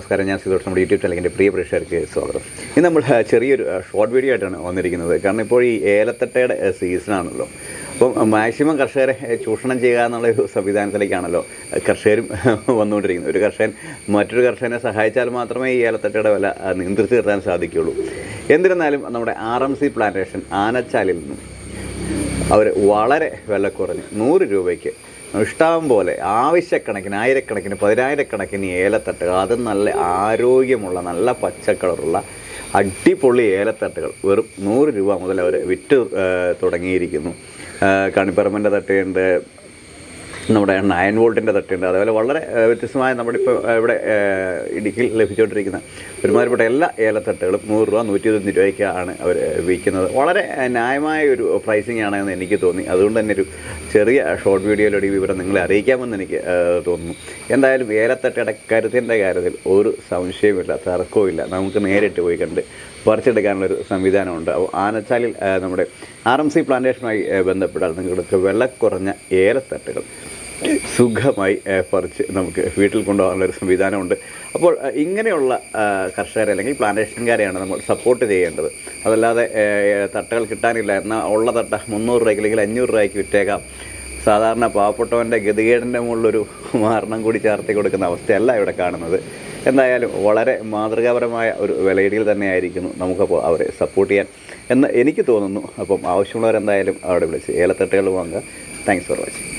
നമസ്കാരം. ഞാൻ സിതോഷ് നമ്മുടെ യൂട്യൂബ് ചാനലിന്റെ പ്രിയ പ്രേക്ഷകർക്ക് സ്വാഗതം. ഇന്ന് നമ്മൾ ചെറിയൊരു ഷോർട്ട് വീഡിയോ ആയിട്ടാണ് വന്നിരിക്കുന്നത്. കാരണം ഇപ്പോൾ ഈ ഏലത്തട്ടയുടെ സീസണാണല്ലോ അപ്പം മാക്സിമം കർഷകരെ ചൂഷണം ചെയ്യുക എന്നുള്ള ഒരു സംവിധാനത്തിലേക്കാണല്ലോ കർഷകരും വന്നുകൊണ്ടിരിക്കുന്നത്. ഒരു കർഷകൻ മറ്റൊരു കർഷകനെ സഹായിച്ചാൽ മാത്രമേ ഈ ഏലത്തട്ടയുടെ വില നിയന്ത്രിച്ച് നിർത്താൻ സാധിക്കുകയുള്ളൂ. എന്നിരുന്നാലും നമ്മുടെ ആർ എം സി പ്ലാന്റേഷൻ ആനച്ചാലിൽ നിന്നും അവർ വളരെ വില കുറഞ്ഞ് നൂറ് രൂപയ്ക്ക് ഇഷ്ടം പോലെ ആവശ്യക്കണക്കിന് ആയിരക്കണക്കിന് പതിനായിരക്കണക്കിന് ഏലത്തട്ടുകൾ അത് നല്ല ആരോഗ്യമുള്ള നല്ല പച്ചക്കളറുള്ള അടിപൊളി ഏലത്തട്ടുകൾ വെറും നൂറ് രൂപ മുതൽ അവർ വിറ്റ് തുടങ്ങിയിരിക്കുന്നു. കണിപ്പറമ്പിന്റെ തട്ടുണ്ട് നമ്മുടെ നയൻ വോൾട്ടിന്റെ തട്ടുണ്ട്. അതേപോലെ വളരെ വ്യത്യസ്തമായ നമ്മുടെ ഇപ്പോൾ ഇവിടെ ഇടുക്കിയിൽ ലഭിച്ചുകൊണ്ടിരിക്കുന്ന ഒരുമാതിരിപ്പെട്ട എല്ലാ ഏലത്തട്ടുകളും നൂറ് രൂപ നൂറ്റി ഇരുപത്തഞ്ച് രൂപയ്ക്കാണ് അവർ വിൽക്കുന്നത്. വളരെ ന്യായമായ ഒരു പ്രൈസിംഗ് ആണെന്ന് എനിക്ക് തോന്നി. അതുകൊണ്ട് തന്നെ ഒരു ചെറിയ ഷോർട്ട് വീഡിയോയിലൂടെ ഈ വിവരം നിങ്ങളെ അറിയിക്കാമെന്ന് എനിക്ക് തോന്നുന്നു. എന്തായാലും ഏലത്തട്ടയുടെ കരുത്തിന്റെ കാര്യത്തിൽ ഒരു സംശയമില്ല തർക്കവും ഇല്ല നമുക്ക് നേരിട്ട് പോയി കണ്ട് പറിച്ചെടുക്കാനുള്ളൊരു സംവിധാനമുണ്ട്. ആനച്ചാലിൽ നമ്മുടെ ആർ എം സി പ്ലാന്റേഷനുമായി ബന്ധപ്പെട്ടാൽ നിങ്ങൾക്ക് വില കുറഞ്ഞ ഏലത്തട്ടുകൾ സുഖമായി പറിച്ച് നമുക്ക് വീട്ടിൽ കൊണ്ടുപോകാനുള്ള ഒരു സംവിധാനമുണ്ട്. അപ്പോൾ ഇങ്ങനെയുള്ള കർഷകരെ അല്ലെങ്കിൽ പ്ലാന്റേഷൻകാരെയാണ് നമ്മൾ സപ്പോർട്ട് ചെയ്യേണ്ടത്. അതല്ലാതെ തട്ടുകൾ കിട്ടാനില്ല. എന്നാൽ ഉള്ള തട്ട മുന്നൂറ് രൂപയ്ക്ക് അല്ലെങ്കിൽ അഞ്ഞൂറ് രൂപയ്ക്ക് വിറ്റേക്കാം. സാധാരണ പാവപ്പെട്ടവന്റെ ഗതികേടിന്റെ മുകളിലൊരു മാരണം കൂടി ചേർത്തി കൊടുക്കുന്ന അവസ്ഥയല്ല ഇവിടെ കാണുന്നത്. എന്തായാലും വളരെ മാതൃകാപരമായ ഒരു വിലയിടിയിൽ തന്നെയായിരിക്കുന്നു നമുക്കപ്പോൾ അവരെ സപ്പോർട്ട് ചെയ്യാൻ എന്ന് എനിക്ക് തോന്നുന്നു. അപ്പം ആവശ്യമുള്ളവരെന്തായാലും അവിടെ വിളിച്ച് ഏലത്തട്ടുകൾ വാങ്ങുക താങ്ക്സ് ഫോർ വാച്ചിങ്